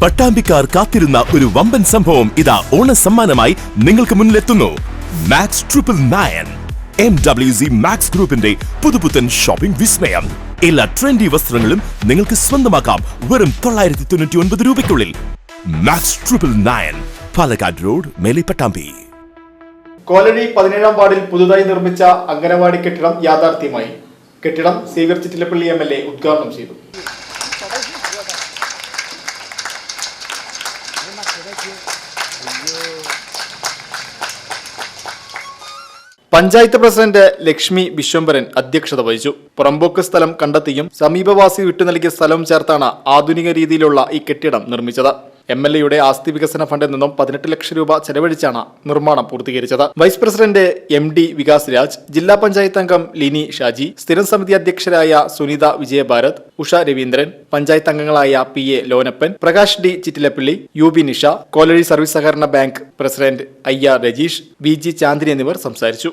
പട്ടാമ്പിക്കാർ കാത്തിരുന്ന ഒരു വമ്പൻ സംഭവം ഇതാ ഓണ സമ്മാനമായി നിങ്ങൾക്ക് മുന്നിലെത്തുന്നു. Max triple nine M W C Max ഗ്രൂപ്പിന്റെ പുതുപുത്തൻ ഷോപ്പിംഗ് വിസ്മയം. എല്ലാ ട്രെൻഡി വസ്ത്രങ്ങളും നിങ്ങൾക്ക് സ്വന്തമാക്കാം വെറും തൊള്ളായിരത്തി തൊണ്ണൂറ്റി ഒൻപത് രൂപയ്ക്കുള്ളിൽ. Max triple nine Palakkad road Melipattambi Pattambi. Kolazhy പതിനേഴാം വാർഡിൽ പുതുതായി നിർമ്മിച്ച അംഗനവാടി കെട്ടിടം യാഥാർത്ഥ്യമായി. കെട്ടിടം Xavier Chittilappilly M L A ഉദ്ഘാടനം ചെയ്തു. പഞ്ചായത്ത് പ്രസിഡന്റ് ലക്ഷ്മി വിശ്വംഭരൻ അധ്യക്ഷത വഹിച്ചു. പുറമ്പോക്ക് സ്ഥലം കണ്ടെത്തിയും സമീപവാസി വിട്ടു നൽകിയ സ്ഥലവും ചേർത്താണ് ആധുനിക രീതിയിലുള്ള ഈ കെട്ടിടം നിർമ്മിച്ചത്. എം എൽ എയുടെ ആസ്തി വികസന ഫണ്ടിൽ നിന്നും പതിനെട്ട് ലക്ഷം രൂപ ചെലവഴിച്ചാണ് നിർമ്മാണം പൂർത്തീകരിച്ചത്. Vice president M D Vikas Raj ജില്ലാ പഞ്ചായത്ത് അംഗം ലിനി ഷാജി സ്ഥിരം സമിതി അധ്യക്ഷരായ സുനിത വിജയഭാരത് ഉഷ രവീന്ദ്രൻ പഞ്ചായത്ത് അംഗങ്ങളായ P A Lonappan Prakash D Chittilappilly U B Nisha Kolazhy service സഹകരണ bank president I R Rajeesh V G Chandini എന്നിവർ സംസാരിച്ചു.